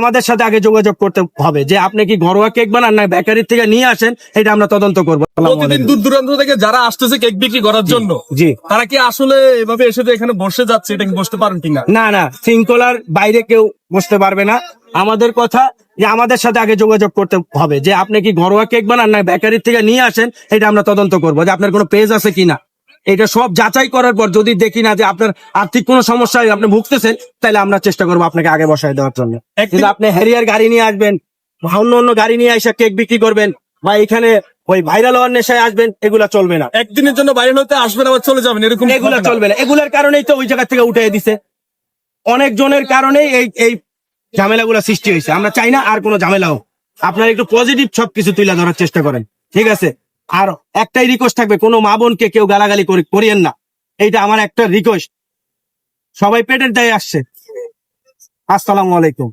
আমাদের সাথে আগে যোগাযোগ করতে হবে যে আপনি কি ঘরোয়া কেক বানান না বেকারির থেকে নিয়ে আসেন এটা আমরা তদন্ত করব। প্রতিদিন দূর দূরান্ত থেকে যারা আসতেছে কেক বিক্রি করার জন্য জি। তারা কি আসলে এভাবে এসে যে এখানে বসে যাচ্ছে এটা কি বসতে পারেন কিনা? না না শৃঙ্খলার বাইরে কেউ বসতে পারবে না। আমাদের কথা যে আমাদের সাথে আগে যোগাযোগ করতে হবে যে আপনি কি ঘরোয়া কেক বানান না বেকারির থেকে নিয়ে আসেন এটা আমরা তদন্ত করব। যে আপনার কোনো পেজ আছে কিনা? এটা সব যাচাই করার পর যদি দেখি না যে আপনার আর্থিক কোনো সমস্যায় আপনি ভুগতেছেন তাহলে আমরা চেষ্টা করব আপনাকে আগে বসায় দেওয়ার জন্য। কিন্তু আপনি হ্যারিয়ার গাড়ি নিয়ে আসবেন অন্য অন্য গাড়ি নিয়ে এসে কেক বিক্রি করবেন বা এখানে ওই ভাইরাল হওয়ার নেশায় আসবেন এগুলা চলবে না। একদিনের জন্য বাইরে হতে আসবেন আবার চলে যাবেন এরকম এগুলা চলবে না। এগুলার কারণেই তো ওই জায়গা থেকে উঠে দিছে। অনেক জনের কারণেই এই এই ঝামেলাগুলো সৃষ্টি হয়েছে। আমরা চাই না আর কোনো ঝামেলা হোক। আপনারা একটু পজিটিভ সবকিছু তুলে ধরার চেষ্টা করেন। ঠিক আছে? আর একটাই রিকোয়েস্ট থাকবে, কোনো মা বোনকে কেউ গালাগালি করি- করিয়েন না। এইটা আমার একটা রিকোয়েস্ট সবাই পেটের দায়ে আসছে। আসসালামু আলাইকুম।